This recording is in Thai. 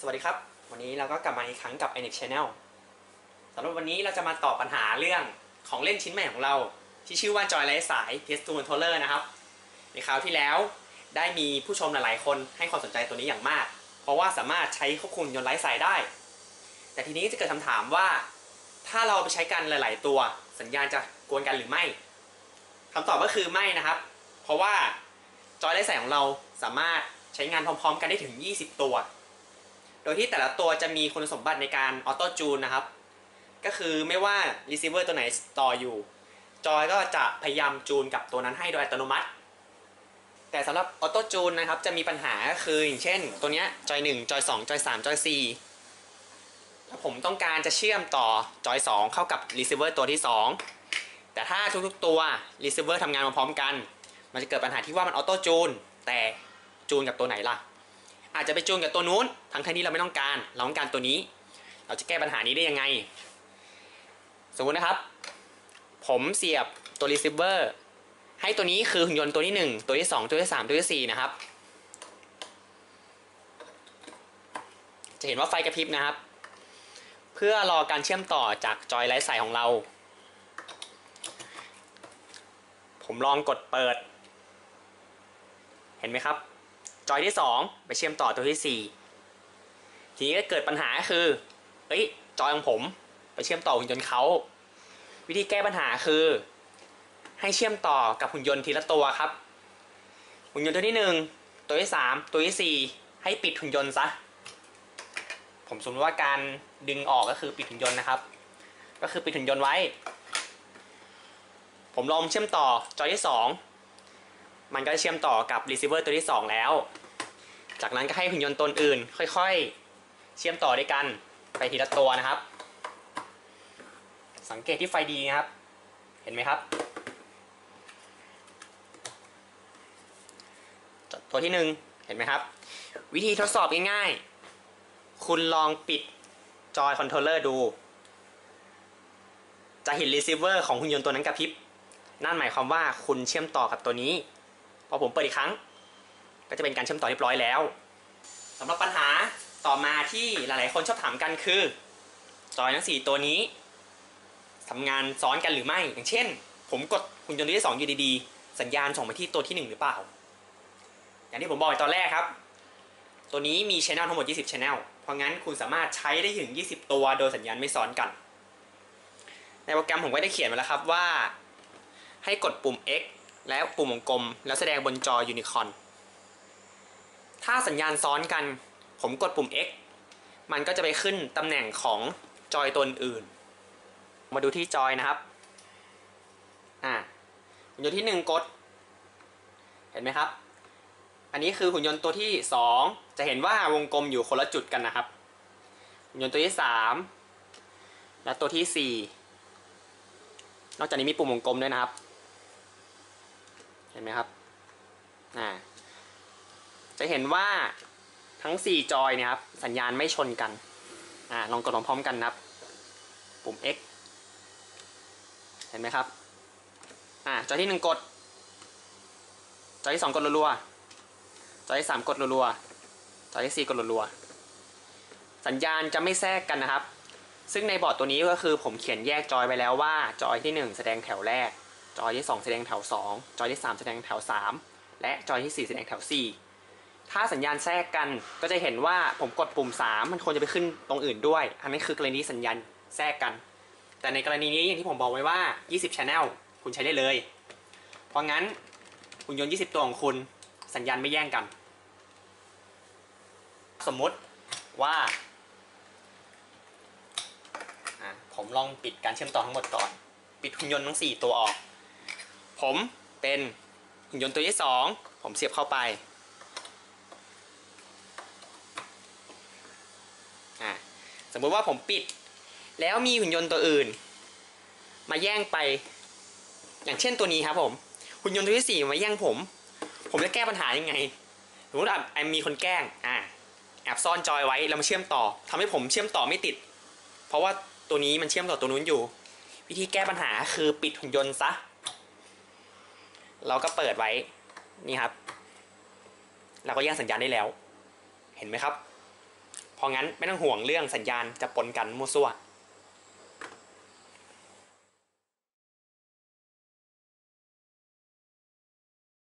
สวัสดีครับ วันนี้เราก็กลับมาอีกครั้งกับ iNet Channel สำหรับวันนี้เราจะมาตอบปัญหาเรื่องของเล่นชิ้นใหม่ของเรา ที่ชื่อว่า Joy ไร้สาย PS2 Controller นะครับ ในคราวที่แล้วได้มีผู้ชมหลายๆ คนให้ความสนใจตัวนี้อย่างมาก เพราะว่าสามารถใช้ควบคุมยนต์ไร้สายได้ แต่ทีนี้จะเกิดคำถามว่า ถ้าเราไปใช้กันหลาย ๆ ตัวสัญญาณจะกวนกันหรือไม่คำตอบก็คือไม่นะครับ เพราะว่าจอยไร้สายของเราสามารถใช้งานพร้อม ๆ กันได้ถึง 20 ตัว ดยที่แต่ละตัวจะมีคุณสมบัติในการออโต้จูนนะครับ ก็คือไม่ว่า receiver ตัวไหนต่ออยู่ จอยก็จะพยายามจูนกับตัวนั้นให้โดยอัตโนมัติ แต่สำหรับออโต้จูนนะครับ จะมีปัญหาก็คืออย่างเช่น ตัวเนี้ยจอย1จอย2จอย3จอย4ถ้าผมต้องการจะเชื่อมต่อจอย 2 เข้ากับ receiver ตัวที่ 2 แต่ถ้าทุกๆตัว receiver ทำงานมาพร้อมกัน มันจะเกิดปัญหาที่ว่ามันออโต้จูนแต่จูนกับตัวไหนล่ะ อาจจะไปจูนกับตัวนู้น ทั้งที่เราไม่ต้องการ เราต้องการตัวนี้ เราจะแก้ปัญหานี้ได้ยังไง สมมตินะครับ ผมเสียบตัว receiver ให้ตัวนี้คือหุ่นยนต์ตัวที่ 1 ตัวที่ 2 ตัวที่ 3 ตัวที่ 4 นะครับ จะเห็นว่าไฟกระพริบนะครับ เพื่อรอการเชื่อมต่อจากจอยไร้สายของเรา ผมลองกดเปิด เห็นไหมครับ จอยที่ 2 ไปเชื่อมต่อตัวที่ 4 ทีนี้ก็เกิดปัญหาคือเอ้ยจอยของผมไปเชื่อมต่อหุ่นยนต์เขา วิธีแก้ปัญหาคือ ให้เชื่อมต่อกับหุ่นยนต์ทีละตัวครับ หุ่นยนต์ตัวที่ 1 ตัวที่ 3 ตัวที่ 4 ให้ปิดหุ่นยนต์ซะ ผมสมมติว่าการดึงออกก็คือปิดหุ่นยนต์นะครับ ก็คือปิดหุ่นยนต์ไว้ ผมลองเชื่อมต่อจอยที่ 2 มันก็จะเชื่อมต่อกับ receiver ตัวที่ 2 แล้ว จากนั้นก็ให้หุ่นยนต์ตนอื่น ค่อยๆ เชื่อมต่อด้วยกันไปทีละตัวนะครับ สังเกตที่ไฟดีนะครับ เห็นไหมครับ ตัวที่หนึ่งเห็นไหมครับ วิธีทดสอบง่ายๆ คุณลองปิดจอยคอนโทรลเลอร์ดู จะเห็น receiver ของหุ่นยนต์ตัวนั้นกระพริบ นั่นหมายความว่าคุณเชื่อมต่อกับตัวนี้ พอผมเปิดอีกครั้ง ก็จะเป็นการเชื่อมต่อเรียบร้อยแล้วสำหรับปัญหาต่อมาที่หลายๆ คนชอบถามกันคือจอยทั้ง4ตัวนี้ทำงานซ้อนกันหรือไม่ อย่างเช่น ผมกดหุ่นยนต์ตัวที่2อยู่ดีๆสัญญาณส่งไปที่ตัวที่ 1 หรือเปล่า อย่างที่ผมบอกตอนแรกครับ ตัวนี้มีช anel ทั้งหมด 20 channel เพราะงั้นคุณสามารถใช้ได้ถึง 20 ตัว โดยสัญญาณไม่ซ้อนกัน ในโปรแกรมผมก็ได้เขียนไว้แล้วครับว่า ให้กดปุ่ม X และปุ่มวงกลม แล้วแสดงบนจอยูนิคอนถ้าสัญญาณซ้อนกัน ผมกดปุ่ม X มันก็จะไปขึ้นตำแหน่งของจอยตัวอื่น มาดูที่จอยนะครับ อ่าหุ่นยนต์ที่ 1 กด เห็นไหมครับ อันนี้คือหุ่นยนต์ตัวที่ 2 จะเห็นว่าวงกลมอยู่คนละจุดกันนะครับ หุ่นยนต์ตัวที่ 3 และตัวที่ 4 นอกจากนี้มีปุ่มวงกลมด้วยนะครับ เห็นไหมครับอ่าจะเห็นว่าทั้ง 4 จอยเนี่ยครับสัญญาณไม่ชนกันอ่าลองกดลองพร้อมกันนะครับ ปุ่ม X เห็นไหมครับอ่าจอยที่ 1 กด จอยที่ 2 กดรัวๆจอยที่ 3 กดรัวๆจอยที่ 4 กดรัวๆสัญญาณจะไม่แทรกกันนะครับ ซึ่งในบอร์ดตัวนี้ก็คือผมเขียนแยกจอยไปแล้วว่าจอยที่ 1 แสดงแถวแรก จอยที่ 2 แสดงแถว 2 จอยที่ 3 แสดงแถว 3 และจอยที่ 4 แสดงแถว 4 ถ้าสัญญาณแทรกกันก็จะเห็นว่าผมกดปุ่ม 3 มันควรจะไปขึ้นตรงอื่นด้วย อันนี้คือกรณีสัญญาณแทรกกัน แต่ในกรณีนี้อย่างที่ผมบอกไว้ว่า 20 channel คุณใช้ได้เลย เพราะงั้นหุ่นยนต์ 20 ตัวของคุณสัญญาณไม่แย่งกัน สมมติว่าผมลองปิดการเชื่อมต่อทั้งหมดก่อน ปิดหุ่นยนต์ทั้ง 4 ตัวออก ผมเป็นหุ่นยนต์ตัวที่2ผมเสียบเข้าไปอะสมมติว่าผมปิด แล้วมีหุ่นยนต์ตัวอื่น มาแย่งไป อย่างเช่นตัวนี้ครับผมหุ่นยนต์ตัวที่4มาแย่งผม ผมจะแก้ปัญหายังไงสมมติแอบมีคนแกล้งอะแอบซ่อนจอยไว้แล้วมาเชื่อมต่อทำให้ผมเชื่อมต่อไม่ติด เพราะว่าตัวนี้มันเชื่อมต่อตัวนู้นอยู่ วิธีแก้ปัญหาคือปิดหุ่นยนต์ซะ เราก็เปิดไว้นี่ครับ เราก็แยกสัญญาณได้แล้ว เห็นไหมครับพราะงั้นไม่ต้องห่วงเรื่องสัญญาณจะปนกันมั่วซั่ว